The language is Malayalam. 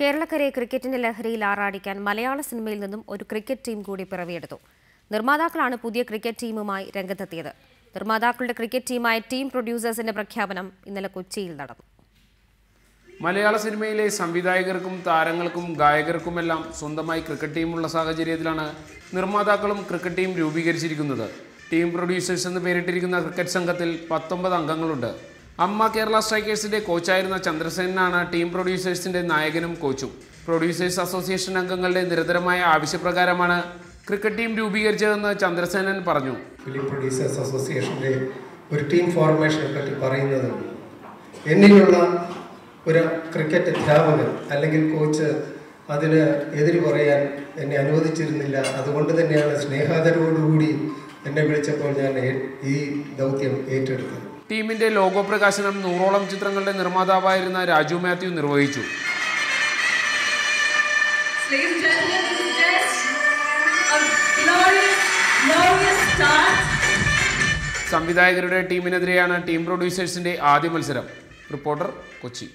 കേരളക്കരയെ ക്രിക്കറ്റിന്റെ ലഹരിയിൽ ആറാടിക്കാൻ മലയാള സിനിമയിൽ നിന്നും ഒരു ക്രിക്കറ്റ് ടീം കൂടി പിറവിയെടുത്തു. നിർമ്മാതാക്കളാണ് പുതിയ ക്രിക്കറ്റ് ടീമുമായി രംഗത്തെത്തിയത്. നിർമ്മാതാക്കളുടെ ക്രിക്കറ്റ് ടീമായ ടീം പ്രൊഡ്യൂസേഴ്സിന്റെ പ്രഖ്യാപനം ഇന്നലെ കൊച്ചിയിൽ നടന്നു. മലയാള സിനിമയിലെ സംവിധായകർക്കും താരങ്ങൾക്കും ഗായകർക്കുമെല്ലാം സ്വന്തമായി ക്രിക്കറ്റ് ടീമുള്ള സാഹചര്യത്തിലാണ് നിർമ്മാതാക്കളും ക്രിക്കറ്റ് ടീം രൂപീകരിച്ചിരിക്കുന്നത്. ടീം പ്രൊഡ്യൂസേഴ്സ് എന്ന് പേരിട്ടിരിക്കുന്ന ക്രിക്കറ്റ് സംഘത്തിൽ പത്തൊമ്പത് അംഗങ്ങളുണ്ട്. അമ്മ കേരള സ്ട്രൈക്കേഴ്സിന്റെ കോച്ചായിരുന്ന ചന്ദ്രസേനാണ് ടീം പ്രൊഡ്യൂസേഴ്സിന്റെ നായകനും കോച്ചും. പ്രൊഡ്യൂസേഴ്സ് അസോസിയേഷൻ അംഗങ്ങളുടെ നിരന്തരമായ ആവശ്യപ്രകാരമാണ് ക്രിക്കറ്റ് ടീം രൂപീകരിച്ചതെന്ന് ചന്ദ്രസേനൻ പറഞ്ഞു. പ്രൊഡ്യൂസേഴ്സ് അസോസിയേഷന്റെ ഒരു ടീം ഫോർമേഷനെ പറ്റി പറയുന്നത് എന്നിലുള്ള ഒരു ക്രിക്കറ്റ് അധ്യാപകൻ അല്ലെങ്കിൽ കോച്ച് അതിന് എതിര് പറയാൻ എന്നെ അനുവദിച്ചിരുന്നില്ല. അതുകൊണ്ട് തന്നെയാണ് സ്നേഹാദരവോടുകൂടി എന്നെ വിളിച്ചപ്പോൾ ഞാൻ ഈ ദൗത്യം ഏറ്റെടുത്തത്. ടീമിന്റെ ലോഗോ പ്രകാശനം നൂറോളം ചിത്രങ്ങളുടെ നിർമ്മാതാവായിരുന്ന രാജു മാത്യു നിർവഹിച്ചു. സംവിധായകരുടെ ടീമിനെതിരെയാണ് ടീം പ്രൊഡ്യൂസേഴ്സിന്റെ ആദ്യ മത്സരം. റിപ്പോർട്ടർ കൊച്ചി.